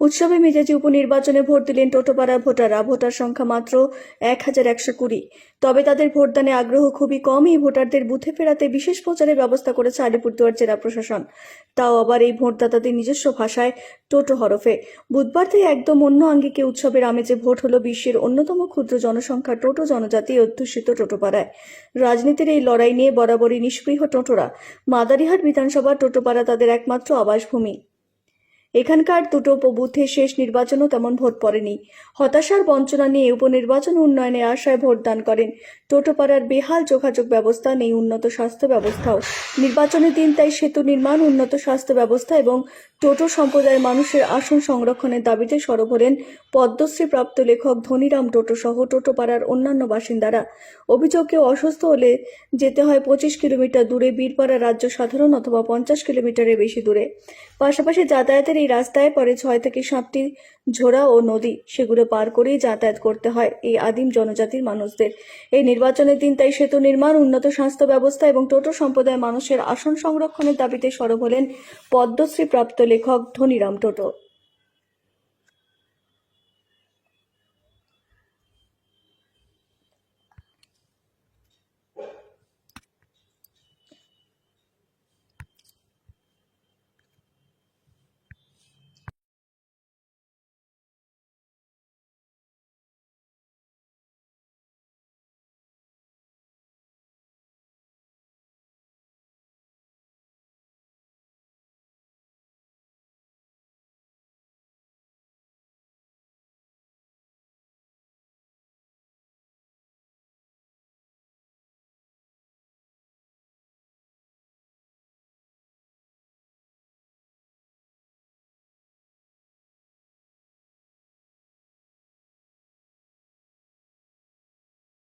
উৎসবে মেজাজি উপনির্বাচনে ভোট দিলেন টোটোপাড়া ভোটাররা। ভোটার সংখ্যা মাত্র এক হাজার একশো কুড়ি। তবে তাদের ভোটদানে আগ্রহ খুবই কম। এই ভোটারদের বুথে ফেরাতে বিশেষ প্রচারের ব্যবস্থা করেছে আলিপুরদুয়ার জেলা প্রশাসন। তাও আবার এই ভোটদাতাদের নিজস্ব ভাষায় টোটো হরফে। বুধবার থেকে একদম অন্য আঙ্গিকে উৎসবের আমেজে ভোট হলো বিশ্বের অন্যতম ক্ষুদ্র জনসংখ্যা টোটো জনজাতি অধ্যুষিত টোটোপাড়ায়। রাজনীতির এই লড়াই নিয়ে বরাবরই নিষ্পৃহ টোটোরা। মাদারিহাট বিধানসভার টোটোপাড়া তাদের একমাত্র আবাসভূমি। এখানকার দুটো বুথে শেষ নির্বাচনও তেমন ভোট পড়েনি। হতাশার বঞ্চনা নিয়ে উপনির্বাচন উন্নয়নে আশায় ভোটদান করেন টোটোপাড়ার বেহাল যোগাযোগ ব্যবস্থা, নেই উন্নত স্বাস্থ্য ব্যবস্থাও। নির্বাচনের দিন তাই সেতু নির্মাণ, উন্নত স্বাস্থ্য ব্যবস্থা এবং টোটো সম্প্রদায়ের মানুষের আসন সংরক্ষণের দাবিতে সরব হলেন পদ্মশ্রী প্রাপ্ত লেখক ধনীরাম টোটো সহ টোটোপাড়ার অন্যান্য বাসিন্দারা। অভিযোগ কেউ অসুস্থ হলে যেতে হয় পঁচিশ কিলোমিটার দূরে, বীরপাড়া রাজ্য সাধারণ অথবা পঞ্চাশ কিলোমিটারের বেশি দূরে। পাশাপাশি যাতায়াতের এই রাস্তায় পরে ছয় থেকে সাতটি ঝোড়া ও নদী। সেগুলো পার করেই যাতায়াত করতে হয় এই আদিম জনজাতির মানুষদের। এই নির্বাচনের দিন তাই সেতু নির্মাণ, উন্নত স্বাস্থ্য ব্যবস্থা এবং টোটো সম্প্রদায়ের মানুষের আসন সংরক্ষণের দাবিতে সরব হলেন পদ্মশ্রী প্রাপ্ত লেখক ধনিরাম টোটো।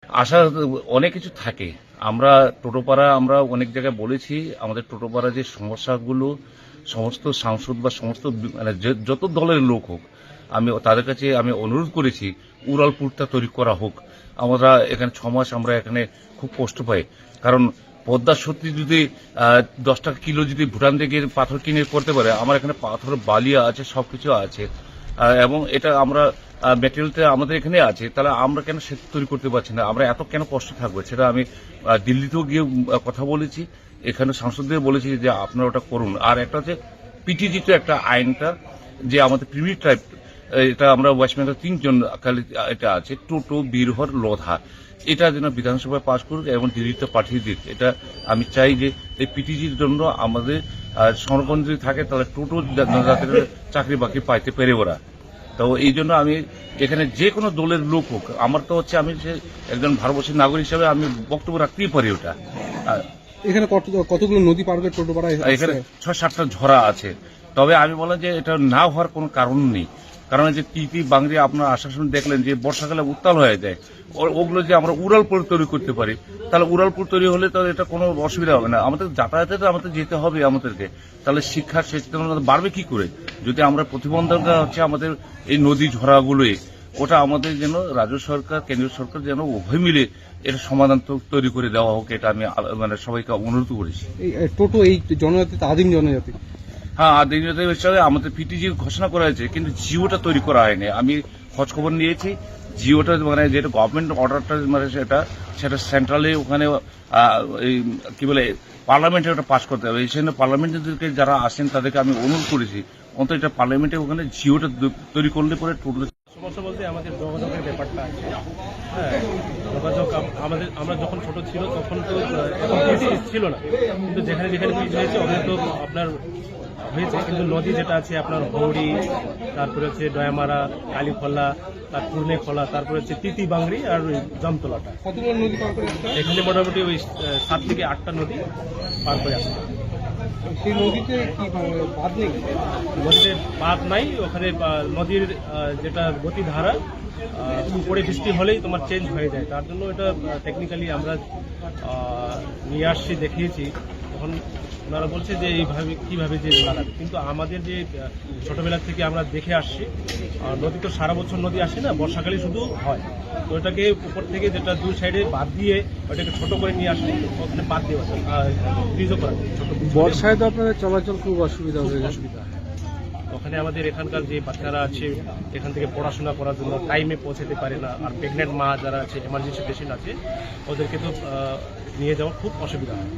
আশা অনেক কিছু থাকে। আমরা টোটোপাড়া, আমরা অনেক জায়গায় বলেছি, আমাদের টোটোপাড়া যে সমস্যাগুলো, সমস্ত সাংসদ বা সমস্ত মানে যত দলের লোক হোক, আমি তাদের কাছে আমি অনুরোধ করেছি, উড়ালপুরটা তৈরি করা হোক। আমরা এখানে ছ মাস আমরা এখানে খুব কষ্ট পাই। কারণ পদ্মা সত্যি যদি দশ টাকা কিলো যদি ভুটান থেকে পাথর কিনে করতে পারে, আমার এখানে পাথর, বালিয়া আছে, সবকিছু আছে। এবং এটা আমরা মেটেরিয়ালটা আমাদের এখানে আছে, তাহলে আমরা কেন সেতু তৈরি করতে পারছি না? আমরা এত কেন কষ্ট থাকব? সেটা আমি দিল্লিতেও গিয়ে কথা বলেছি, এখানে সাংসদদের বলেছি যে আপনারা ওটা করুন। আর একটা হচ্ছে পিটিজি তো একটা আইনটা, যে আমাদের প্রিমি ট্রাইব এটা আমরা ওয়েস্ট বেঙ্গল তিনজন খালি এটা আছে টোটো বীরহর লোধা এটা যেন বিধানসভায় পাশ করুক এবং দিল্লিতে পাঠিয়ে দিক। এটা আমি চাই যে এই পিটিজির জন্য আমাদের সংরক্ষণ যদি থাকে, তাহলে টোটো যাতে চাকরি বাকরি পাইতে পেরে ওরা। তো এই জন্য আমি এখানে যে কোনো দলের লোক হোক আমার তো হচ্ছে আমি যে একজন ভারতবর্ষের নাগরিক হিসাবে আমি বক্তব্য রাখতেই পারি ওটা। এখানে কত কতগুলো নদী পার করে টোটো পাড়ায় এখানে ছয় সাতটা ঝরা আছে। তবে আমি বললাম যে এটা না হওয়ার কোনো কারণ নেই। কারণ যে টিপি বাংরি আপনার আশ্বাসন দেখলেন যে বর্ষাকালে উত্তাল হয়ে যায়। ওগুলো যে আমরা উড়ালপুর তৈরি করতে পারি, তাহলে উড়ালপুর তৈরি হলে তাহলে এটা কোনো অসুবিধা হবে না। আমাদের যাতায়াতে তো আমাদের যেতে হবে আমাদেরকে। তাহলে শিক্ষার সচেতনতা বাড়বে কি করে? যদি আমরা প্রতিবন্ধকতা হচ্ছে আমাদের এই নদী ঝরাগুলোই ওটা আমাদের যেন রাজ্য সরকার, কেন্দ্রীয় সরকার যেন উভয় মিলে এর সমাধান তৈরি করে দেওয়া হোক, এটা আমি মানে সবাইকে অনুরোধ করেছি। টোটো এই জনজাতি আদিম জনজাতি হ্যাঁ হিসাবে আমাদের পিটিজি ঘোষণা করা হয়েছে, কিন্তু জিওটা তৈরি করা হয়নি। আমি খোঁজ খবর নিয়েছি, জিওটা মানে যেটা গভর্নমেন্ট অর্ডারটা মানে সেটা সেটা সেন্ট্রালে ওখানে এই কি বলে পার্লামেন্টে ওটা পাস করতে হবে। এই জন্য পার্লামেন্টে যারা আসেন, তাদেরকে আমি অনুরোধ করেছি, অন্তত এটা পার্লামেন্টে ওখানে জিওটা তৈরি করলে পরে টোটাল সমস্যা বলতে আমাদের যোগাযোগের ব্যাপারটা আছে হ্যাঁ যোগাযোগ আমাদের আমরা যখন ছোট ছিল তখন তো ছিল না কিন্তু যেখানে যেখানে ব্রিজ হয়েছে ওখানে তো আপনার হয়েছে কিন্তু নদী যেটা আছে আপনার হৌড়ি তারপরে হচ্ছে ডয়ামারা কালীখোলা তার পূর্ণে খোলা তারপরে হচ্ছে তিতি বাংরি আর ওই জামতলাটা? এখানে মোটামুটি ওই সাত থেকে আটটা নদী পার করে আসতে। সেই বাদ নেই? ওখানে নদীর যেটা গতিধারা উপরে বৃষ্টি হলেই তোমার চেঞ্জ হয়ে যায়। তার জন্য এটা টেকনিক্যালি আমরা নিয়ে আসছি, দেখিয়েছি। তখন ওনারা বলছে যে এইভাবে কীভাবে যে লাগাবে কিন্তু আমাদের যে ছোটবেলা থেকে আমরা দেখে আসছি নদী তো সারা বছর নদী আসে না বর্ষাকালে শুধু হয়। তো এটাকে উপর থেকে যেটা দুই সাইডে বাদ দিয়ে ওটাকে ছোট করে নিয়ে আসলে ওখানে বাদ দিয়ে ব্রিজও করা ছোট বর্ষায় তো আপনাদের চলাচল খুব অসুবিধা হয়ে অসুবিধা। ওখানে আমাদের এখানকার যে বাচ্চারা আছে এখান থেকে পড়াশোনা করার জন্য টাইমে পৌঁছাতে পারে না আর প্রেগনেন্ট মা যারা আছে এমার্জেন্সি পেশেন্ট আছে ওদেরকে তো নিয়ে যাওয়া খুব অসুবিধা হয়।